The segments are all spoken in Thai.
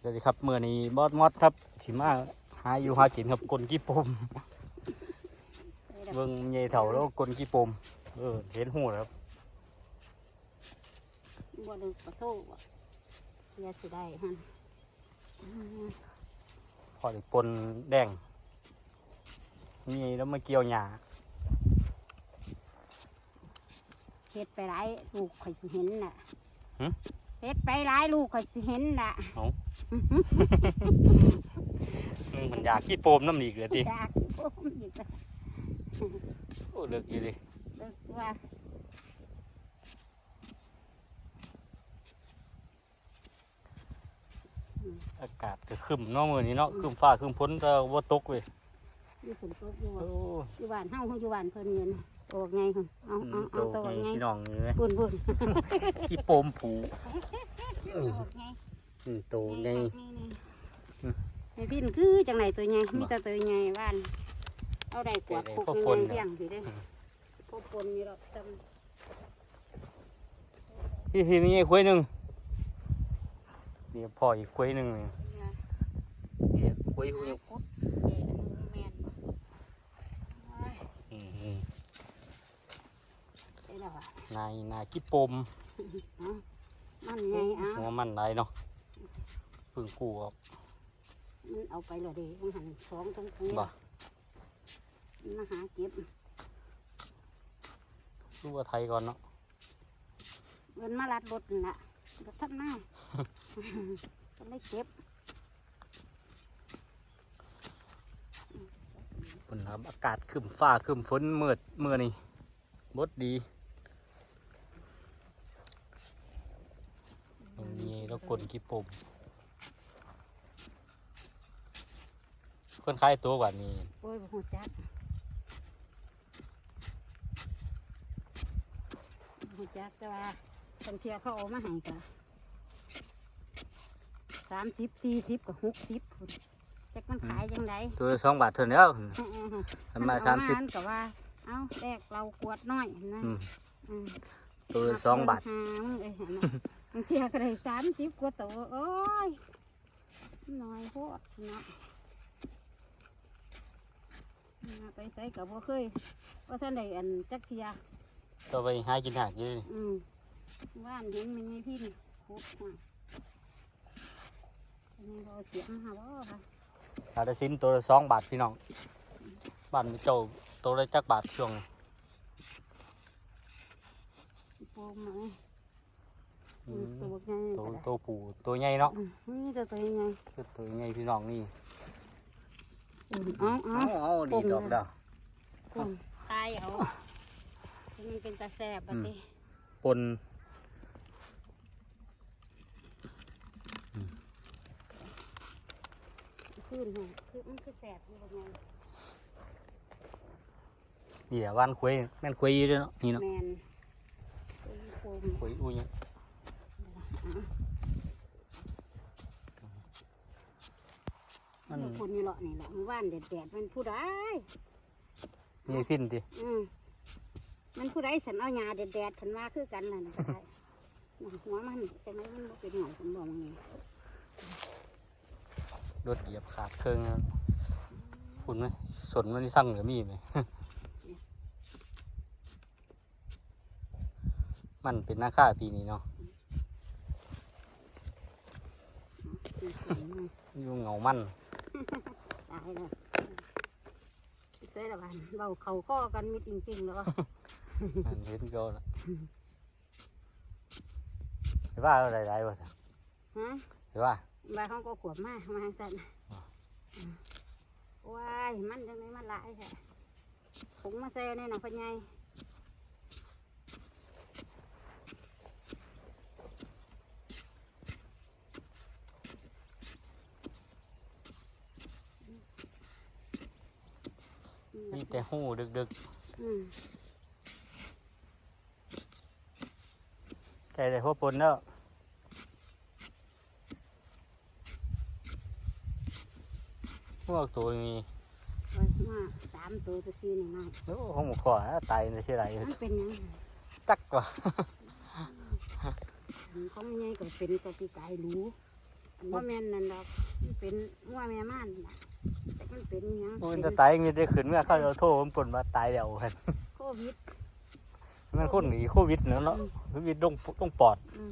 สวัสดีครับเมื่อนี้บอสมอสครับสิมาหาอยู่หากินครับกลกี่ปมเบิ่งใหญ่เถ่าแล้วกลกี่ปมเออเห็นหูแล้วครับบ่ได้ขอโทษว่ะอย่าสิได้ฮะอืมพอได้ปนแดงนี่แล้วมาเกี่ยวหญ้าเฮ็ดไปหลายลูกข่อยสิเห็นน่ะหึ เฮ็ดไปหลายลูกข่อยสิเห็นน่ะเอามึงมันอยากกี่ปมน้ำอีกเลยทีจากโอ้ยอีกแล้วโอ้เลิกอยู่ดิเลิกว่าอากาศก็ครึมเนาะมื้อนี้เนาะครึมฟ้าครึมฝนแต่ว่าตกเว้ยอยู่ฝนตกอยู่โอ้ อยู่บ้านเฮาเฮาอยู่บ้านเพิ่นเงินโตไงหั่นเอาอืเอามเอาโตโตไงไงพี่น้องนี่ไหมบุญบุญกี่ปมผูโตไงอืมโตไงอืมไอ้พี่นคือจังไหนตัวไงมีแต่ตัวไงบ้านเอาได้กวาดได้คุกพวกยังคนไงน่ะเพียงสิได้อืมพวกคนมีหรอกจพี่พี่มีไอ้ควยหนึ่งเดี๋ยวพ่ออีกควยหนึ่งนี่ำเดี๋ยวควยคุควยยคุดเอ๋อันนึงแมนบ่โอ้ย อืมอืม ได้แล้วอะ นายนายกี่ปมเอามันไงเอาหัวมันไรเนาะเพึ่งกู้ออกมันเอาไปแล้วเดิมันหันสองตรงนี้บ่มันมาหาเก็บรู้ว่าไทยก่อนเนาะเงินมาลัดรถนั่นล่ะรถทับหน้าก็เลยเก็บฝนครับอากาศครึมฟ้าครึมฝนมืดเมื่อนี่บดดีตรงนี้ แล้วกลกี่ปมคนขายตัวกว่านี้โอ้ยบ่ฮู้จักบ่ฮู้จักแต่ว่าคนเที่ยวเขาเอามาให้ก็สามสิบสี่สิบกับหกสิบพุ่นจักมันขายยังไงตัวละสองบาทเท่านั้นแล้วเออเออทำมาสามสิบนก็ว่า เอาแลกเรากวดน้อยนะอืมอืมตัวละสองบาทหมึง เอ้ยหั่นน่ะบางเทียก็ได้สามสิบกว่าตัวโอ้ยน้อยโพดเนาะน่าไปใส่กับบ่เคยว่าท่านใดอันจักเทียตัวไปหากินหากอยู่นี่อืมว่านเห็นมันไงพี่นี่คุกมาอันนี้เราเสียงหาบ่ค่ะหาได้สินตัวละสองบาทพี่น้องบ้านมีเจ้าตัวละจักบาทช่วงโปมมาเลยอืม ตัวบักใหญ่ตัวก็ได้ตัวปูตัวใหญ่เนาะอืมนี่ตัวตัวใหญ่ตัวตัวใหญ่พี่น้องนี่อืมเอาเอาเอาเอาดีดอกดาวปุ่มตายเอามันเป็นตาแสบบัดนี้ปนขึ้นให้คือมันคือแสบอยู่บักใหญ่เดี๋ยววันคุยแม่นคุยอยู่เด้อเนาะนี่เนาะแมนตัวโปมคุยอุ้ยเนี่ย มัมันนคนนี่เหรอนี่เหรอมันว่านแดดๆมันผู้ใดมีพินดิอืมมันผู้ใดฉันเอาหญ้าแดดๆฉันมาคือกันนั่นน่ะก็ได้หัวมันจังไดมันบ่เป็นหยังผมบอกมันนี่รถเหยียบขาดเครื่องแล้วคุณไหมสนมันนี่สั่งหรือมีไหมมันเป็นหน้าค่าปีนี้เนาะ อืมสวยมากอยู่เหงามันตายแล้วเสียละบ้านเบาเขาข้อกันมีจริงๆแล้วอันเห็นก็ละเห็นว่าอะไรไรวะฮะเห็นว่าบ้านเขาก็ขวบมามาให้สั่นอ๋ออืมว้ายมันจังไงมันหลายแท้ผงมาใส่ในหนังพญายอื มมีแต่หูดึกดึกอืมๆแต่แต่หัวปนแล้วพวกตัวมีไว้มาสามตัวตัวสี่นี่มาโอ้ห้องหมูขอนะตายในที่ไรมันเป็นหยังไงจักกว่า เขาไม่ไงก็เป็นตัวปีกายรู้อันว่าแม่นนั่นดอกมันเป็นงัวแม่ม่านน่ะแต่ มันเป็นอิหยังมันเป็จะนตายมีได้ขึ้นเมื่อเข้าเราโทษมันปนมาตายแล้วกันโควิดมันคนหนีโควิดเนาะเนาะโควิดต้องต้องปอด อืม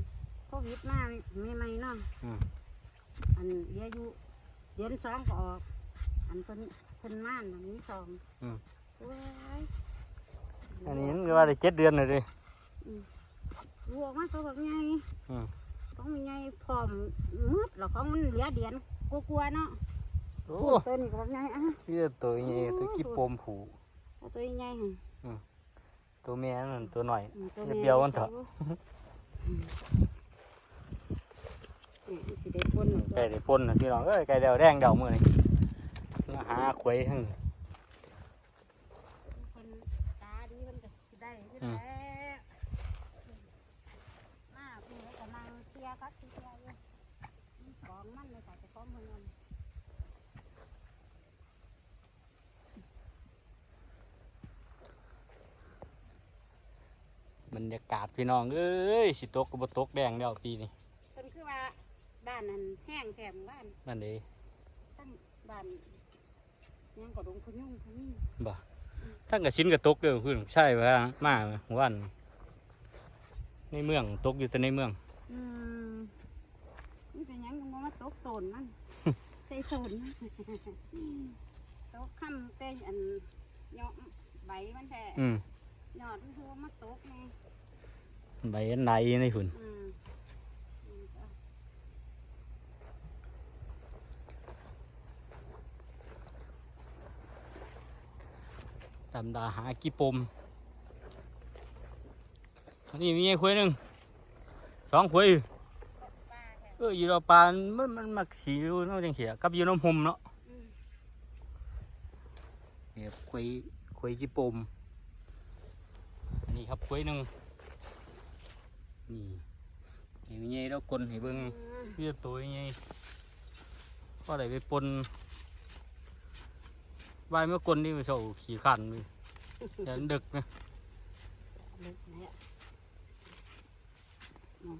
โควิดมาไม่ไม่ๆเนาะอืม อันเดียวอยู่เดือนสองก็ออก อันเพิ่นเพิ่นม่านอันนี้สองโอ้ยอันนี้มันว่าได้เจ็ดเดือนเลยดิลูกมันตัวแบบไงอืม ต้องมีไงพร้อมมืดแล้วของมันเหลือเดือนกลัวๆเนาะ โอ้ตัวนี้ก็แบบไงอะที่ตัวนี้ตัวกี่ปมผูเอาตัวใหญ่หั่นตัวแม่นั่นตัวหน่อยอืมตัวเดี๋ยวแม่เปรี้ยวมันเถอะอืมนี่สิได้ปนไก่ได้ปนนะพี่น้องเอ้ยไก่เดวแดงเดวมือนี่มาหาขวยทั้งคนตาดีมันก็สิได้ขึ้นอืมแล้วมาเพื่อก็นั่งเสียก็เสียอยู่มีของมันเลยแต่จะของเงิน บรรยากาศพี่น้องเอ้ยสิตกก็บ่ตกแดงเดวปีนี้เพิ่นคือว่าบ้านนั้นแห้งแถมบ้านนั่นเองตั้งบ้านยังก็ดงพะยุงพะนี่บ่ทั้งกระชินกระตกเด้อคุณใช่ว่ามาวันในเมืองตกอยู่แต่ในเมืองอืมนี่เป็นหยังก็บ่มาตกโตนมันใส่โตนมันตกค่ำแต่อันยอดใบมันแท้อืม ยอดมันคือว่ามาตกไงใบอันไหนในหุ่นอืมอืมจ้ะดำดาหากี่ปมอันนี้มีไอ้ขวยหนึ่งสองขวยปลาแท้เอออยู่เราปลามันมันมักสีอยู่เนอกจังเสียกับอยู่น้ำหมเนาะอืมเนี่ยขวยขวยกี่ปมอั นนี้ครับขวยหนึ่งนี่นี่มีไงเรากลนให้เบิ่งเรียบตัวไงก็ได้ไปปนใบเมื่อกลนี่ไปเสาขี่ขันเลยยันดึกนะลึกเนี่ยอืม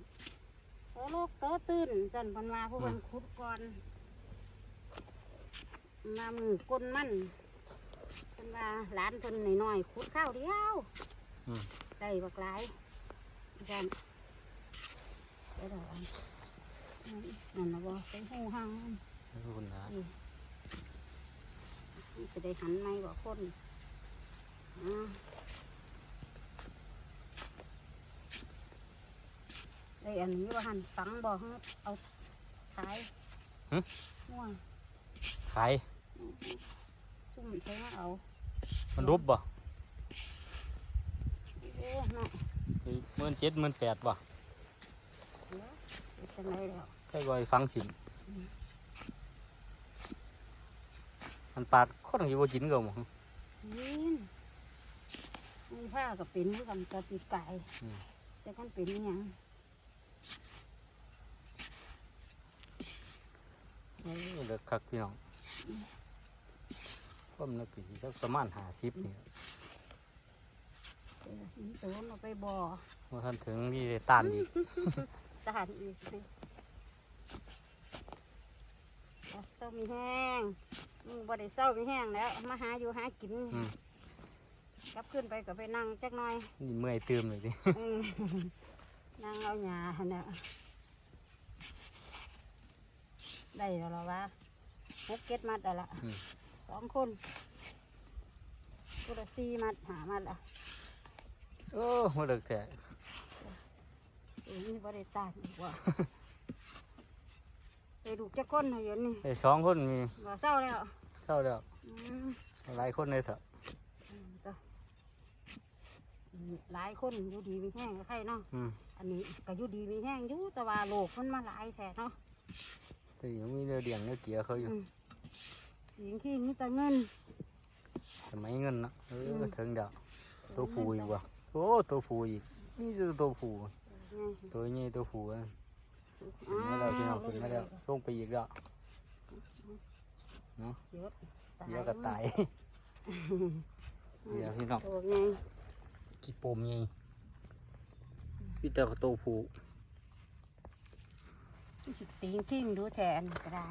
โลูกโตตื่นจันพันมาผู้คนขุดก่อนมามือกลนมันเพิ่นว่าหลานเพิ่นน้อยๆขุดข้าวเดียว ได้บักหลายจันได้ดอกอันนั่นนะบ่ไปหูห้างมันคุณนะจะได้หันไม่บอกคนอ่าได้อันนี้ว่าหันฝังบอกให้เอาขายม่วงขายซุ่มใช้มาเอา มันรูปบ่โอ้ เนาะหมื่นเจ็ดหมื่นแปดบ่เดี๋ยวเป็นไรแล้วใช่บ่อยฟังสินมันปาดคนอยู่บ่จินก็หมยินมีผ้ากับเป็นด้วยกันกับปีกไก่แต่กันเป็นอหยังเออเด็กคักพี่น้องผมนึกถึงสักประมาณห้าสิบนี่ เออมีตัวเราไปบ่อว่าท่านถึงที่ต้านอีกทหารอีกเอาเศร้ามีแห้งมึงบ่ได้เศร้ามีแห้งแล้ว มาหาอยู่หากินกลับขึ้นไปก็ไปนั่งจักหน่อยนี่เมื่อยตื่มเลยดินั่งเอาหญ้าหั่นน่ะได้แล้วหรอวะหกเก็ดมัดแล้วล่ะสองคนกุละสี่มัดหามัดละ โอ้มาเด็กแท้เอ้ยนี่บ่ได้ตากอีกว่าไปดูกจักคนให้เห็นนี่ไอ้สองคนมีบ่เศร้าแล้วเข้าแล้วอืมหลายคนเลยเถอะอืมก็อืมหลายคนอยู่ดีมีแห้งใครเนาะอืมอันนี้ก็อยู่ดีมีแห้งอยู่แต่ว่าโลกมันมาหลายแท้เนาะแต่ยังมีเนื้อเดียงเนื้อเกียเขาอยู่อืมยิงที่มีแต่เงินสมัยเงินนะเออมถึงเดี๋ยวตัวผูอีกว่ะโอ้ตัวผูอีกนี่คือตัวผูไงตัวนี้ตัวผูอะอ้ขึ้นมาแล้วพี่น้องขึ้นมาแล้วลงไปอีกแล้วเยอะเดี๋ยวก็ตายเดี๋ยวพี่น้องตัวไงกี่ปมไงพี่แต่ตัวผูนี่สิติงทิ้งดูแทนก็ได้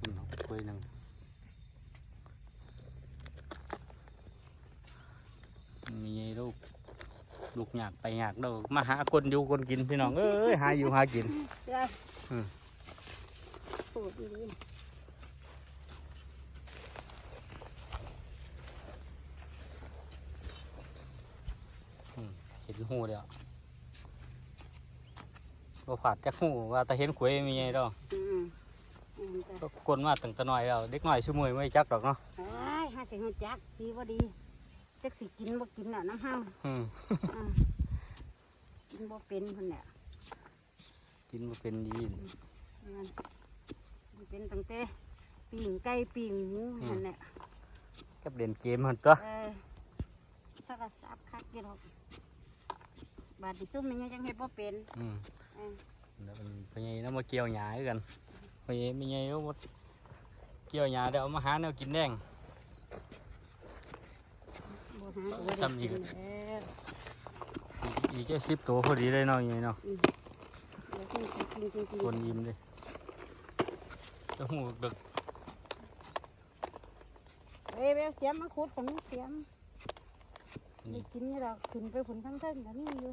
คุณเอาคุยหนึ่งมีลูก ลูกอยากไปอยากเด้อมาหาคนอยู่คนกินพี่น้องเอ้ยหาอยู่หากินได้อืมพูดดีเห็นหูเดียวบ่ผาดจักหูว่าแต่เห็นขวยมีไงดอกๆอืมอืมจ้ะก็กวนมาตั้งแต่น้อยแล้วเด็กน้อยชั่วโมงไม่จักดอกเนาะ เอ้ยห้าสิหัวจักดีว่าดี จักสิกินบ่กินน่ะน้ำห้ามอืมอ่ากินบ่เป็นคนเนี่ยกินมาเป็นดีนั่นมันเป็นตั้งแต่ปิ่งไก่ปิ่งหมูนั่นแหละกับเล่นเกมมันตัวเออถ้าก็สับคักกี่ดอกบาดที่ซุ่มมันยังเฮ็ดบ่เป็นอืมเออแล้วมันพญายน้ำมาเกี่ยวหญ้าคือกันพญายไม่ไงก็มาเกี่ยวหญ้าเดี๋ยวเอามาหาแนวกินแดง บ่หาตัวซ้ำอีกเด้ออีกอีกแค่สิบตัวพอดีเลยเนาะยังไงเนาะอืมเดี๋ยวกินกินกินกินคนยิ้มเลยจะหูดึกเอ้ยเว้ยเสียมมาขุดผมเสียมนี่ได้กินนี่ดอกขึ้นไปผลทั้งเทิงก็นี่อยู่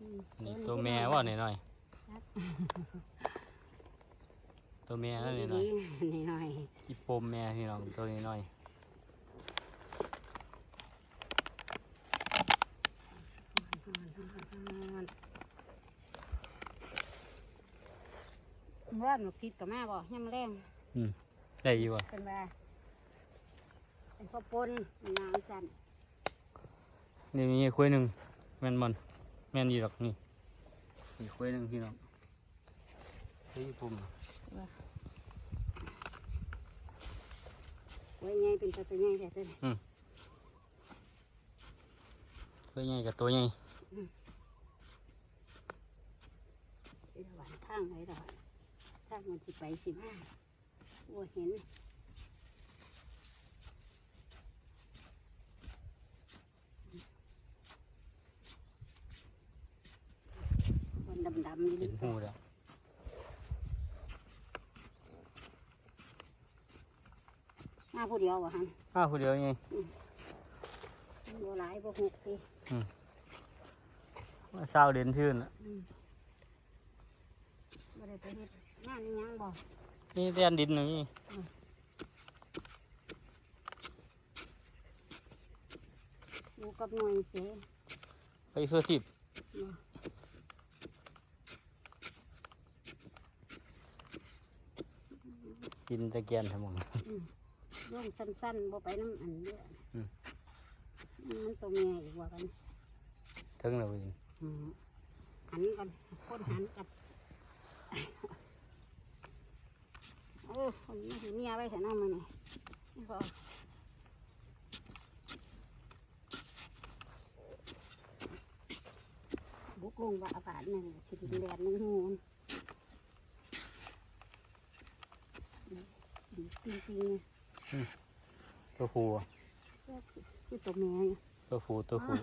อืมนี่เออตัวนี่แม่ก็ว่าหน่อยหน่อยครับตัวแม่นั่นนี่หน่อยนี่หน่อยกี่ปมแม่พี่น้องตัวนี้หน่อย ร้อนหนูคิดกับแม่บ่ยังมาแรงอืมได้อยู่อะเป็นว่าเป็นข้าวปนมันนางสั่นนี่มีคุยหนึ่งแม่นมันแม่นดีหรอกนี่มีคุยหนึ่งพี่น้องคุยปุ่มไว้ไงเป็นตัวไงแต่ตัวนี้คุยใหญ่กับตัวใหญ่ เป็นหวานข้างไว้ดอกถ้างมันสิไปสิมาว่าเห็นคนดำๆอยู่เห็นนี่หูแล้วมาผู้เดียววะฮันอ้าวผู้เดียวไงโบหลายโบหกสิว่าเศร้าเด่นชื่นน่ะ บ่ได้ไปเฮ็ดงานนี่ยังบ่นี่แดนดินหนึ่งนี่อยู่กับหน่วยเจ๊ไปเพื่อทิพย์บ่กินตะเกียนทั้งหมดย่องสั้นๆบ่ไปน้ำอันเด้ออมมันตัวแม่อีกว่ากัน ถึงแล้วเว้ยอืมหันกันคนหันกัน เออคนนี้สิเมียไว้แถวนั้นมาเนี่ยนี่ก็บุกลงว่าอากาศนี่สิดินแดดนึงหูมันดีจริงๆตัวผู้อะคือตัวแม่เนี่ยตัวผู้ตัวผู้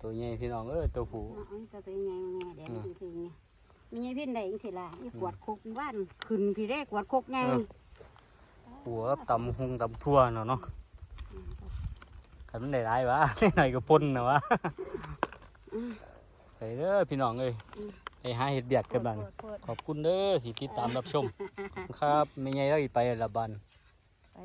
ตัวใหญ่พี่น้องเอ้ยตัวผู้อ๋ออันนี้ตัวเป็นไงแม่เดี๋ยวมันคือไง มีไงพี่ไหนจังสิล่ะอีกวดคุกบ้านขึ้นพี่แรกกวดคุกไงหัวตำหงตำทั่วเนาะเนาะขันมันได้ร้ายวะหน่อยก็พ่นนะวะอืมไปเด้อพี่น้องเอ้ยอืมไปหาเห็ดเบียดกันบ้างโพดโพดขอบคุณเด้อที่ติดตามรับชม ครับไม่ไงแล้วอีกไปละบันไป